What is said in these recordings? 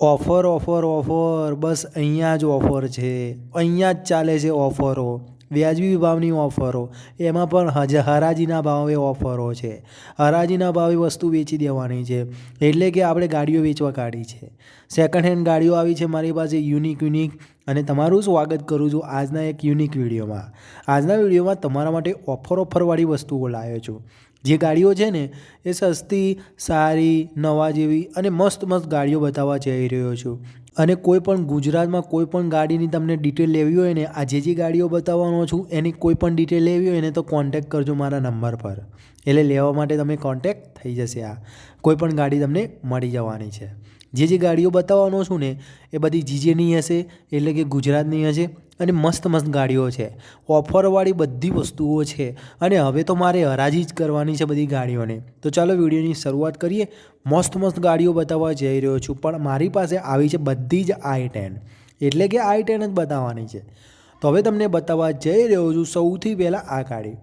Offer offer offer. બસ અહીંયા જ offer છે. અહીંયા જ ચાલે છે ઓફરો. વ્યાજબી ભાવની ઓફરો. એમાં પણ હજ, હરાજીના ભાવે ઓફરો છે. હરાજીના ભાવે વસ્તુ વેચી દેવાની છે. એટલે કે આપણે ગાડીઓ વેચવા કાઢી છે. સેકન્ડ હેન્ડ ગાડીઓ આવી છે મારી પાસે યુનિક યુનિક અને તમારું સ્વાગત કરું છું આજના એક યુનિક વિડીયોમાં. આજના વિડીયોમાં તમારા માટે ઓફર, ઓફરવાળી વસ્તુઓ લાવ્યો છું. જે ગાડીઓ છે ને, એ સસ્તી, સારી, નવા જેવી અને મસ્ત મસ્ત ગાડીઓ બતાવવા જઈ રહ્યો છું. અને કોઈ પણ ગુજરાતમાં કોઈ પણ ગાડીની તમને ડિટેલ લેવી હોય ને, આ જે જે ગાડીઓ બતાવવાનો છું, એની કોઈ પણ ડિટેલ લેવી હોય ને, તો કોન્ટેક્ટ કરજો મારા નંબર પર. એટલે લેવા માટે તમે કોન્ટેક્ટ થઈ જશે આ. કોઈ પણ ગાડી તમને મળી જવાની છે. જે જે ગાડીઓ બતાવવાનો છું ને, એ બધી જીજેની હશે, એટલે કે ગુજરાતની હશે, અને મસ્ત મસ્ત ગાડીઓ છે. ઓફરવાળી બધી વસ્તુઓ છે. અને હવે તો મારે હરાજી જ કરવાની છે બધી ગાડીઓને. તો ચાલો વિડીયોની શરૂઆત કરીએ. મસ્ત મસ્ત ગાડીઓ બતાવવા જઈ રહ્યો છું. પણ મારી પાસે આવી છે બધી જ આઈ ટેન. એટલે કે આઈ ટેન જ બતાવવાની છે. તો હવે તમને બતાવવા જઈ રહ્યો છું સૌથી પહેલાં આ ગાડી.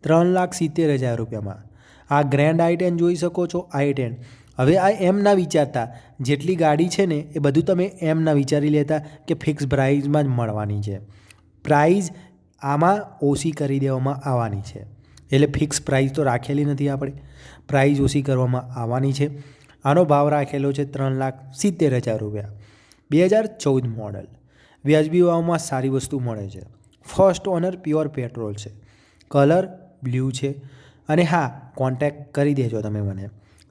ત્રણ લાખ સિત્તેર હજાર રૂપિયામાં. આ ગ્રેન્ડ આઈ ટેન જોઈ શકો છો, આઈ ટેન. હવે આ એમ ના વિચારતા. જેટલી ગાડી છે ને, એ બધું તમે એમ ના વિચારી લેતા કે ફિક્સ પ્રાઇઝમાં જ મળવાની છે. પ્રાઇઝ આમાં ઓછી કરી દેવામાં આવવાની છે. એટલે ફિક્સ પ્રાઇઝ તો રાખેલી નથી આપણે. પ્રાઇઝ ઓછી કરવામાં આવવાની છે. આનો ભાવ રાખેલો છે ત્રણ લાખ સિત્તેર હજાર રૂપિયા. બે હજાર ચૌદ મોડલ વ્યાજબી ભાવમાં સારી વસ્તુ મળે છે. ફર્સ્ટ ઓનર પ્યોર પેટ્રોલ છે. કલર બ્લ્યુ છે. અને હા કોન્ટેક્ટ કરી દેજો તમે મને.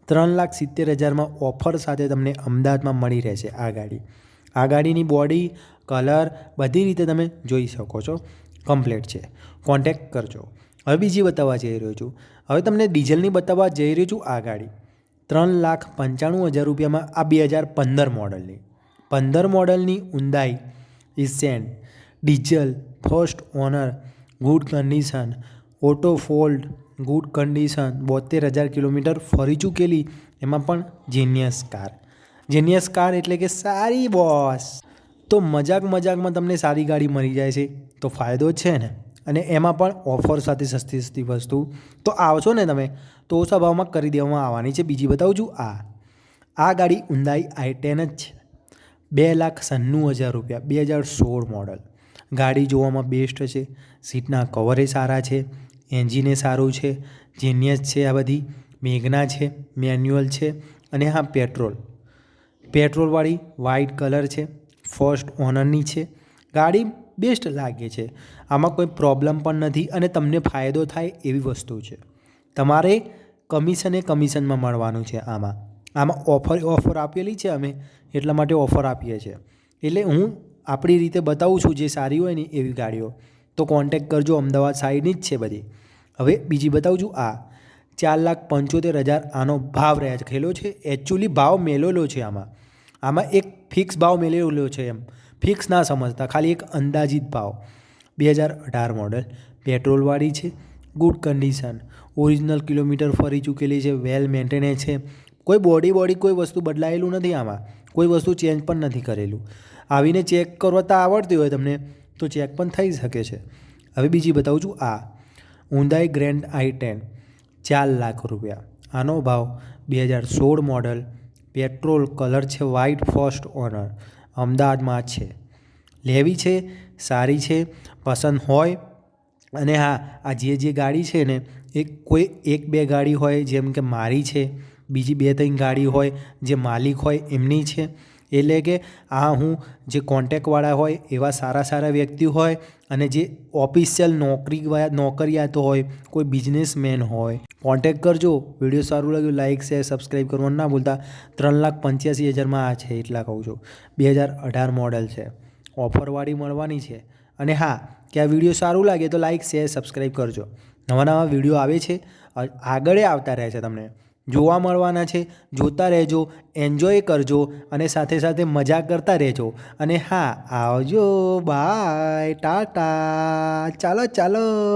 ત્રણ લાખ સિત્તેર હજારમાં ઓફર સાથે તમને અમદાવાદમાં મળી રહેશે આ ગાડી. આ ગાડીની બોડી, કલર, બધી રીતે તમે જોઈ શકો છો. કમ્પ્લેટ છે. કોન્ટેક્ટ કરજો. હવે બીજી બતાવવા જઈ રહ્યો છું. હવે તમને ડીઝલની બતાવવા જઈ રહ્યો છું આ ગાડી. ત્રણ લાખ પંચાણું હજાર રૂપિયામાં આ બે હજાર પંદર મોડલની. પંદર મોડલની ઊંડાઈ ઇસેન્ટ diesel first owner good condition auto fold good condition બોતેર હજાર કિલોમીટર ફરી ચૂકેલી, એમાં પણ જીનિયસ કાર જીનિયસ કાર એટલે કે સારી બોસ તો મજાક મજાકમાં તમને સારી ગાડી મળી જાય છે, તો ફાયદો છે ને? અને એમાં પણ ઓફર સાથે સસ્તી સસ્તી વસ્તુ. તો આવશો ને તમે, તો ઓછા ભાવમાં કરી દેવામાં આવવાની છે. બીજી બતાવું છું આ. આ ગાડી ઊંડાઈ આઈ ટેન જ છે. બે લાખ સન્નું હજાર રૂપિયા, બે હજાર સોળ મોડલ ગાડી જોવામાં બેસ્ટ છે, સીટના કવરે સારા છે. એન્જિને સારું છે, જીનિયસ છે આ બધી, મેઘના છે, મેન્યુઅલ છે અને હા પેટ્રોલ. પેટ્રોલવાળી વ્હાઇટ કલર છે, ફર્સ્ટ ઓનરની છે. ગાડી બેસ્ટ લાગે છે. આમાં કોઈ પ્રોબ્લેમ પણ નથી અને તમને ફાયદો થાય એવી વસ્તુ છે. તમારે કમિશને કમિશનમાં મળવાનું છે આમાં. આમાં ઓફર ઓફર આપેલી છે અમે, એટલા માટે ઓફર આપીએ છીએ. એટલે હું આપણી રીતે બતાવું છું જે સારી હોય ને એવી ગાડીઓ. તો કોન્ટેક કરજો અમદાવાદ સાઈડની જ છે બધી. હવે બીજી બતાવું છું આ ચાર લાખ પંચોતેર હજાર આનો ભાવ ખેલો છે? એકચ્યુઅલી ભાવ મેલેલો છે આમાં. આમાં એક ફિક્સ ભાવ મેલેલો છે એમ. ફિક્સ ના સમજતા, ખાલી એક અંદાજિત ભાવ. બે હજાર અઢાર મોડલ પેટ્રોલવાળી છે ગુડ કન્ડિશન ઓરિજિનલ કિલોમીટર ફરી ચૂકેલી છે વેલ મેન્ટેનેન્સ છે. કોઈ બોડી બોડી કોઈ વસ્તુ બદલાયેલું નથી આમાં. કોઈ વસ્તુ ચેન્જ પણ નથી કરેલું. આવીને ચેક કરતા આવડતી હોય તમને. તો ચેક પણ થઈ શકે છે. હવે બીજી બતાવું છું આ. ઊંદાઈ ગ્રેન્ડ આઈ ટેન ચાર લાખ રૂપિયા. આનો ભાવ બે હજાર સોળ મોડલ પેટ્રોલ કલર છે વ્હાઇટ ફર્સ્ટ ઓનર અમદાવાદમાં છે. લેવી છે, સારી છે, પસંદ હોય. અને હા, આ જે જે ગાડી છે ને એ કોઈ એક બે ગાડી હોય જેમ કે મારી છે, બીજી બે ત્રણ ગાડી હોય જે માલિક હોય એમની છે. એટલે કે આ હું જે કોન્ટેકવાળા હોય, એવા સારા સારા વ્યક્તિ હોય અને જે ઓફિશિયલ નોકરી નોકરિયાતો હોય, કોઈ બિઝનેસમેન હોય કોન્ટેક કરજો. વીડિયો સારું લાગ્યું લાઇક શેર સબસ્ક્રાઈબ કરવાનું ના ભૂલતા. ત્રણ લાખ પંચ્યાસી હજારમાં આ છે, એટલા કહું છું. બે હજાર અઢાર મોડલ છે. ઓફરવાળી મળવાની છે. અને હા, કે આ વીડિયો સારું લાગે તો લાઇક શેર સબસ્ક્રાઈબ કરજો. નવા નવા વીડિયો આવે છે આગળ આવતા રહે છે તમને. જોવા મળવાના છે. જોતા રહેજો એન્જોય કરજો અને સાથે સાથે મજા કરતા રહેજો. અને હા, આવજો. બાય ટાટા ચાલો ચાલો.